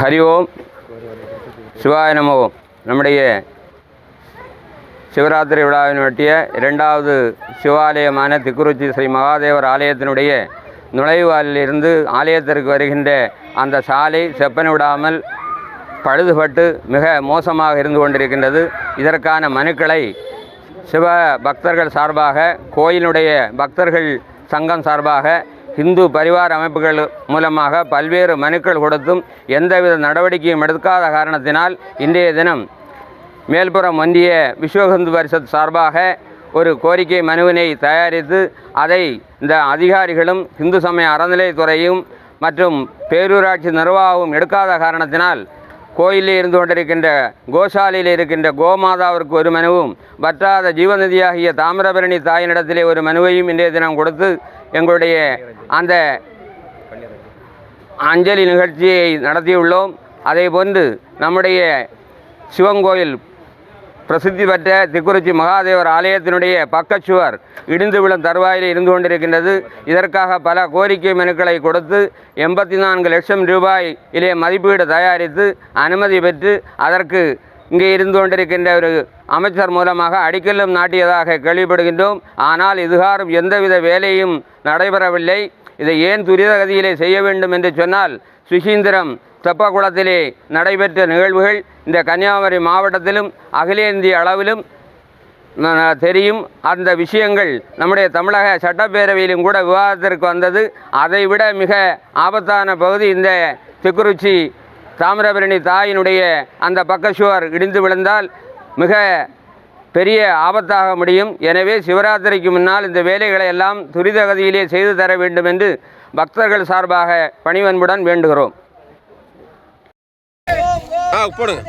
ஹரி ஓம். சிவாய நம. ஓம் நம்முடைய சிவராத்திரி விழாவின் ஒட்டிய இரண்டாவது சிவாலயமான திக்குறிச்சி ஸ்ரீ மகாதேவர் ஆலயத்தினுடைய நுழைவாயிலிருந்து ஆலயத்திற்கு வருகின்ற அந்த சாலை செப்பன விடாமல் பழுதுபட்டு மிக மோசமாக இருந்து கொண்டிருக்கின்றது. இதற்கான மனுக்களை சிவ பக்தர்கள் சார்பாக கோயிலுடைய பக்தர்கள் சங்கம் சார்பாக இந்து பரிவார அமைப்புகள் மூலமாக பல்வேறு மனுக்கள் கொடுத்தும் எந்தவித நடவடிக்கையும் எடுக்காத காரணத்தினால் இன்றைய தினம் மேல்புறம் ஒன்றிய விஸ்வஹிந்து பரிஷத் சார்பாக ஒரு கோரிக்கை மனுவினை தயாரித்து அதை இந்த அதிகாரிகளும் இந்து சமய அறநிலைத்துறையும் மற்றும் பேரூராட்சி நிர்வாகமும் எடுக்காத காரணத்தினால் கோயிலில் இருந்து கொண்டிருக்கின்ற கோசாலையில் இருக்கின்ற கோமாதாவிற்கு ஒரு மனுவும் வற்றாத ஜீவநதியாகிய தாமிரபரணி தாயினிடத்திலே ஒரு மனுவையும் இன்றைய தினம் கொடுத்து எங்களுடைய அந்த அஞ்சலி நிகழ்ச்சியை நடத்தியுள்ளோம். அதே போன்று நம்முடைய சிவங்கோயில் பிரசித்தி பெற்ற திக்குறிச்சி மகாதேவர் ஆலயத்தினுடைய பக்கச்சுவர் இடிந்து விழும் தருவாயில் இருந்து கொண்டிருக்கின்றது. இதற்காக பல கோரிக்கை மனுக்களை கொடுத்து எண்பத்தி நான்கு லட்சம் ரூபாயிலே மதிப்பீடு தயாரித்து அனுமதி பெற்று அதற்கு இங்கே இருந்து கொண்டிருக்கின்ற ஒரு அமைச்சர் மூலமாக அடிக்கல்லும் நாட்டியதாக கேள்விப்படுகின்றோம். ஆனால் இதுகாரும் எந்தவித வேலையும் நடைபெறவில்லை. இதை ஏன் துரிதகதியிலே செய்ய வேண்டும் என்று சொன்னால் சுசீந்திரம் தெப்பகுளத்திலே நடைபெற்ற நிகழ்வுகள் இந்த கன்னியாகுமரி மாவட்டத்திலும் அகில இந்திய அளவிலும் தெரியும். அந்த விஷயங்கள் நம்முடைய தமிழக சட்டப்பேரவையிலும் கூட விவாதத்திற்கு வந்தது. அதைவிட மிக ஆபத்தான பகுதி இந்த திக்குறிச்சி தாமிரபரணி தாயினுடைய அந்த பக்கச்சுவர் இடிந்து விழுந்தால் மிக பெரிய ஆபத்தாக முடியும். எனவே சிவராத்திரிக்கு முன்னால் இந்த வேலைகளை எல்லாம் துரிதகதியிலே செய்து தர வேண்டும் என்று பக்தர்கள் சார்பாக பணிவன்புடன் வேண்டுகிறோம். ஆ போடுங்க.